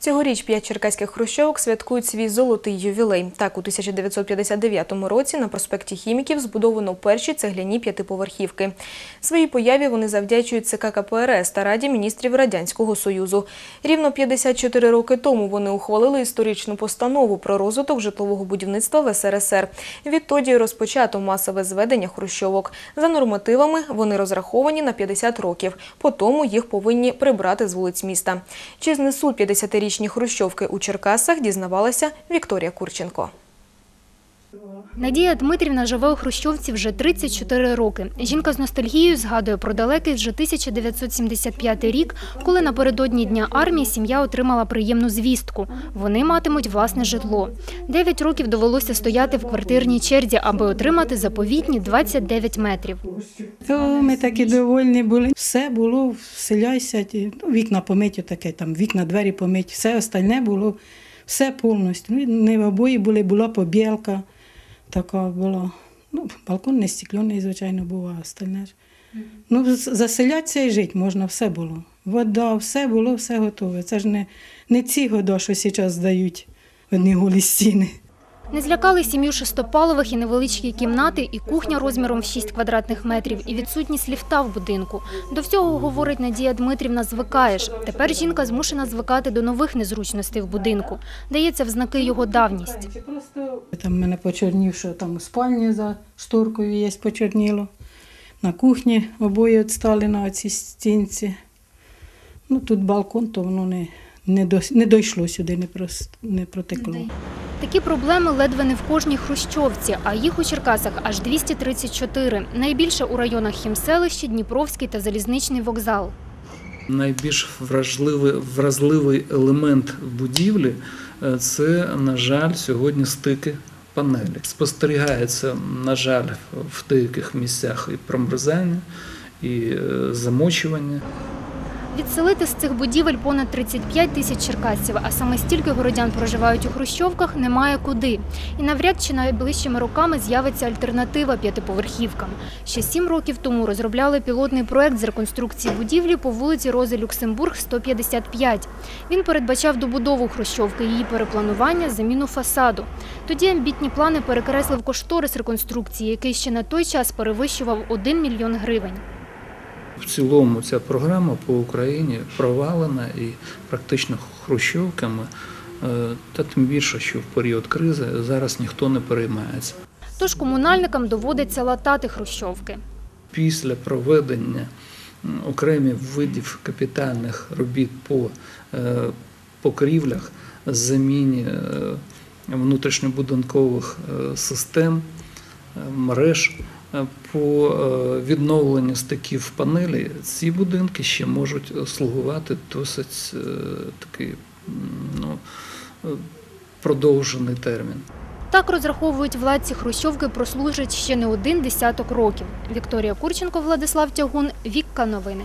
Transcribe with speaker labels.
Speaker 1: Цьогоріч п'ять черкаських хрущовок святкують свій золотий ювілей. Так, у 1959 році на проспекті Хіміків збудовано перші цегляні п'ятиповерхівки. Своїй появі вони завдячують ЦК КПРС та Раді міністрів Радянського Союзу. Рівно 54 роки тому вони ухвалили історичну постанову про розвиток житлового будівництва в СРСР. Відтоді розпочато масове зведення хрущовок. За нормативами вони розраховані на 50 років. По тому їх повинні прибрати з вулиць міста. Чи знесуть 50-річні хрущовки у Черкасах, дізнавалася Вікторія Курченко.
Speaker 2: Надія Дмитрівна живе у Хрущовці вже 34 роки. Жінка з ностальгією згадує про далекий вже 1975 рік, коли напередодні Дня армії сім'я отримала приємну звістку. Вони матимуть власне житло. Дев'ять років довелося стояти в квартирній черзі, аби отримати заповітні 29 метрів.
Speaker 3: То ми такі довольні були. Все було, вселяйся, вікна помиті, таке, там, вікна, двері помиті, все остальне було, все повністю. Ну, Не обої були, була побілка, така була. Ну, балкон не стекляний, звичайно, був, а остальне. ж. Ну, заселятися і жити можна, все було. Вода, все було, все готове. Це ж не, не ці года, що зараз здають одні голі стіни.
Speaker 2: Не злякали сім'ю шестопалових і невеличкі кімнати, і кухня розміром в 6 квадратних метрів, і відсутність ліфта в будинку. До всього, говорить Надія Дмитрівна, звикаєш. Тепер жінка змушена звикати до нових незручностей в будинку. Дається в знаки його давність.
Speaker 3: Там в мене почорнів, що там у спальні за шторкою є почорніло. На кухні обоє відстали на цій стінці. Ну, тут балкон, то воно не, не, до, не дійшло сюди, не, прос, не протекло.
Speaker 2: Такі проблеми ледве не в кожній хрущовці, а їх у Черкасах аж 234. Найбільше у районах Хімселищі, Дніпровський та Залізничний вокзал.
Speaker 4: Найбільш вражливий, вразливий елемент будівлі е, це, на жаль, сьогодні стики панелі. Спостерігається, на жаль, в деяких місцях і промерзання, і е, замочування.
Speaker 2: Відселити з цих будівель понад 35 тисяч черкасців, а саме стільки городян проживають у хрущовках, немає куди. І навряд чи найближчими роками з'явиться альтернатива п'ятиповерхівкам. Ще сім років тому розробляли пілотний проект з реконструкції будівлі по вулиці Рози Люксембург, 155. Він передбачав добудову хрущовки, її перепланування, заміну фасаду. Тоді амбітні плани перекреслив кошторис реконструкції, який ще на той час перевищував 1 мільйон гривень.
Speaker 4: В цілому ця програма по Україні провалена і практично хрущовками, е, та тим більше, що в період кризи зараз ніхто не переймається.
Speaker 2: Тож комунальникам доводиться латати хрущовки.
Speaker 4: після проведення окремих видів капітальних робіт по е, покрівлях, заміні е, внутрішньобудинкових систем, мереж, по е, відновленню стиків панелі, ці будинки ще можуть слугувати досить е, такий ну, е, продовжений термін.
Speaker 2: Так розраховують владці хрущовки прослужать ще не один десяток років. Вікторія Курченко, Владислав Тягун, Вікка Новини.